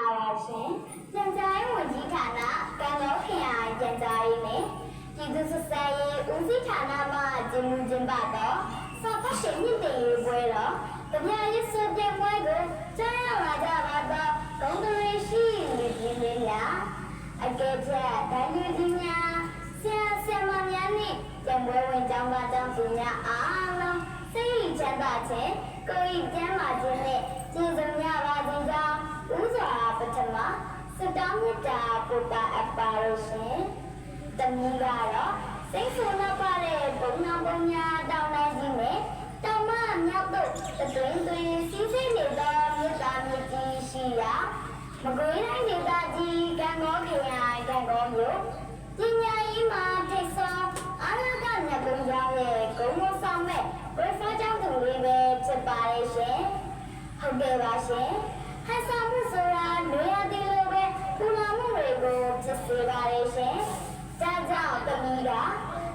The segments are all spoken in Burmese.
ပါပါရှင်။ပြန်ကြားရေးဝန်ကြီးဌာနကံတော်ခရိုင်ပြန်ကြားရေးနဲ့ပြည်သူ့ဆက်ဆံရေးဦးစီးဌာနမှကျင်းပကျင်းပတော့စာဖတ်ရှင်မြင့်တင်ရေးပွဲတော်တပြားရေးစတဲ့ပွဲကိုကြားရလာကြပါတော့ဂုံတရီရှိလူကြီးလေးများအကဲချက်ဒိုင်းလူကြီးများဆရာဆရာမများနဲ့ကျန်ပွဲဝင်ကျောင်းသားကျောင်းသူများအားလုံးစိတ်ချမ်းသာခြင်းကိုယ်ဤကျမ်းမာခြင်းနဲ့ကျေးဇူး မြတ်တာပုတ္တအပ္ပါရရှင်တမီးကတော့စိတ်ဆိုးနှပ်ပါတဲ့ဘုံနာဘုံညာတောင်းနိုင်ခြင်းနဲ့တောင်မမြောက်တို့တတွင်တွင်စီးစိနေသောမြတ်တာမြတ်ကြီးရှိရာမကွေးတိုင်းဒေသကြီးကံကောခရိုင်ကံကောမြို့ပညာရေးမှာထိတ်ဆုံးအာရကမြတ်ဘုံကြောင့်ရဲ့ဂုံမဆောင်မဲ့ဝေဖာကြောင့်သူလေးပဲဖြစ်ပါရဲ့ရှင်ဟုတ်ကဲ့ပါရှင်ဟန်ဆောင်မှု တွေကိုဖြစ်စေပါရဲ့ရှင်ဒါကြောင့်တမီးက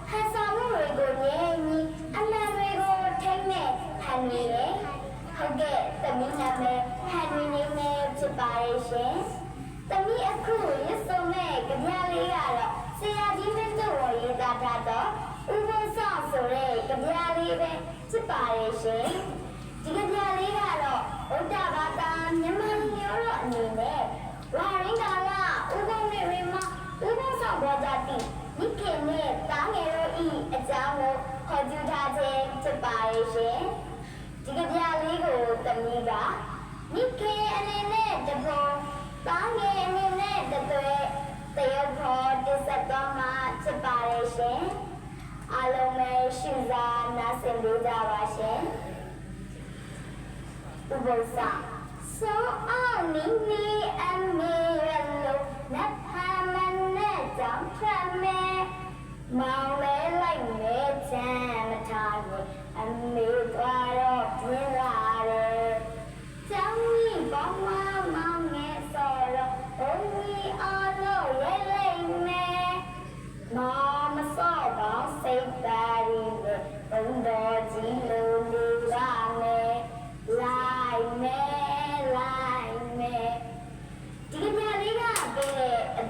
ဟန်ဆောင်မှုတွေကိုငြိမ်းပြီးအလံတွေကိုထိမ့်နဲ့ဟန်နေတယ်ဟုတ်ကဲ့တမီးနာမည်ဟန်နေနေမယ်ဖြစ်ပါရဲ့ရှင်တမီးအခုရစ်စုံမဲ့ကြပြလေးကတော့ဆရာကြီးမင်းတို့ဝရေးသားထားတော့ဥပ္ပဆောင်ဆိုတဲ့ကြပြလေးပဲဖြစ်ပါရဲ့ရှင်ဒီကြပြလေးကတော့ဗုဒ္ဓဘာသာမြန်မာမျိုးတော်အနေနဲ့ဝါရင်းကာလဥပ္ပမေဝေမဥပ္ပဆောင်ဘောဇာတိ မိခင်နဲ့တားငယ်တို့ဤအကြောင်းကိုဟောကြားထားခြင်းဖြစ်ပါရဲ့ရှင်ဒီကပြလေးကိုတမီးကမိခေအနေနဲ့တဘောတားငယ်အနေနဲ့တသွဲတရုပ်ဖော်တစ်ဆက်သွားမှဖြစ်ပါရဲ့ရှင်အားလုံးပဲရှုစားနားဆင်ပေးကြပါရှင်ဥပ္ပစာသောအောင်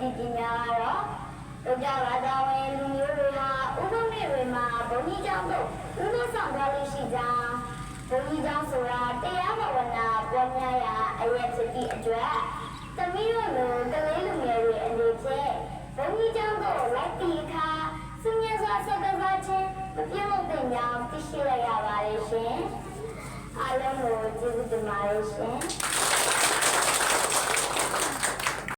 ည်ပညာကတော့ဒုက္ခဘာသာဝင်လူမျိုးတွေဟာဥပ္ပမေတွေမှာဘုန်းကြီးကျောင်းတို့ဥပ္ပဆောင်သွားလို့ရှိကြောင်းဘုန်းကြီးကျောင်းဆိုတာတရားဘာဝနာပွားများရာအရက်ဖြစ်သည့်အတွက်သမီးတို့လိုကလေးလူငယ်တွေအနေဖြင့်ဘုန်းကြီးကျောင်းတို့လိုက်တီခါစုညစွာဆက်ကစားခြင်းမပြုလုပ်တဲ့ကြောင်းသိရှိလိုက်ရပါတယ်ရှင်အားလုံးကိုကျေးဇူးတင်ပါတယ်ရှင်